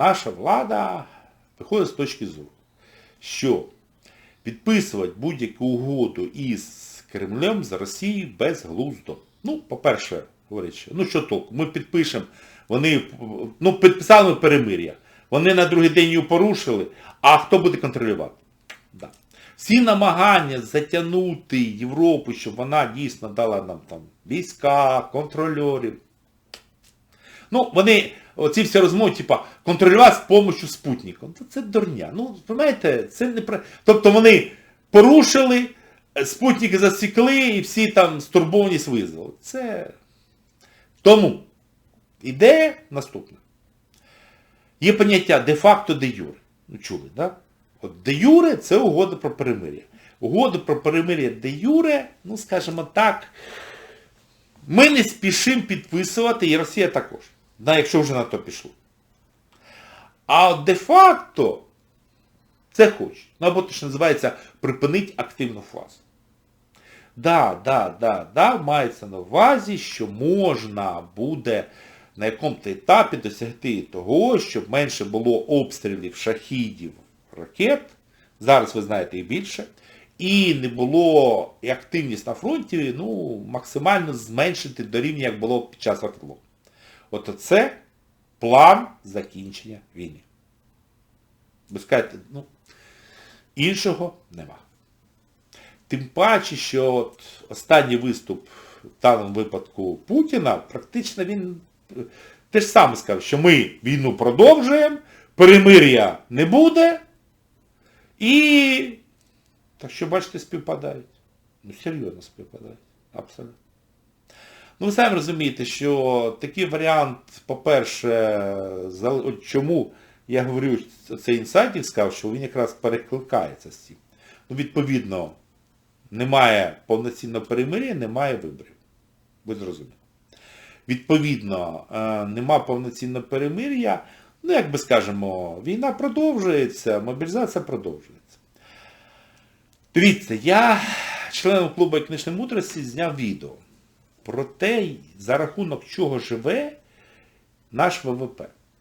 наша влада виходить з точки зору, що підписувати будь-яку угоду із Кремлем з Росією безглуздо. Ну, по-перше, говорить, ну що толку, ми підпишемо, вони, ну, підписали перемир'я, вони на другий день її порушили, а хто буде контролювати? Да. Всі намагання затягнути Європу, щоб вона дійсно дала нам там війська, контрольорів. Ну, вони, оці всі розмови, типа, контролювати з допомогою спутника. Ну, це дурня. Ну, розумієте, це не про... Тобто вони порушили, спутники засікли і всі там стурбованість визвали. Це. Тому ідея наступна. Є поняття де-факто де юре. Ну, чули? Да? От де юре це угода про перемир'я. Угода про перемир'я де юре, ну, скажімо так, ми не спішимо підписувати, і Росія також. Якщо вже на то пішло. А де-факто це хоче. Ну, або те, що називається припинить активну фазу. Да, да, да, да, мається на увазі, що можна буде на якому-то етапі досягти того, щоб менше було обстрілів шахідів ракет, зараз ви знаєте і більше, і не було і активність на фронті ну, максимально зменшити до рівня, як було під час АТЛО. От це план закінчення війни. Ви скажете, ну, іншого нема. Тим паче, що от останній виступ в даному випадку Путіна, практично він те ж саме сказав, що ми війну продовжуємо, перемир'я не буде, і, так що, бачите, співпадають. Ну, серйозно співпадають. Абсолютно. Ну, ви самі розумієте, що такий варіант, по-перше, чому я говорю, цей інсайдер сказав, що він якраз перекликається з цим. Ну, відповідно, немає повноцінного перемир'я, немає виборів. Ви зрозуміли. Відповідно, е, нема повноцінного перемир'я, ну, як би скажемо, війна продовжується, мобілізація продовжується. Дивіться, я членом клубу «Економічної мудрості зняв відео про те, за рахунок чого живе наш ВВП.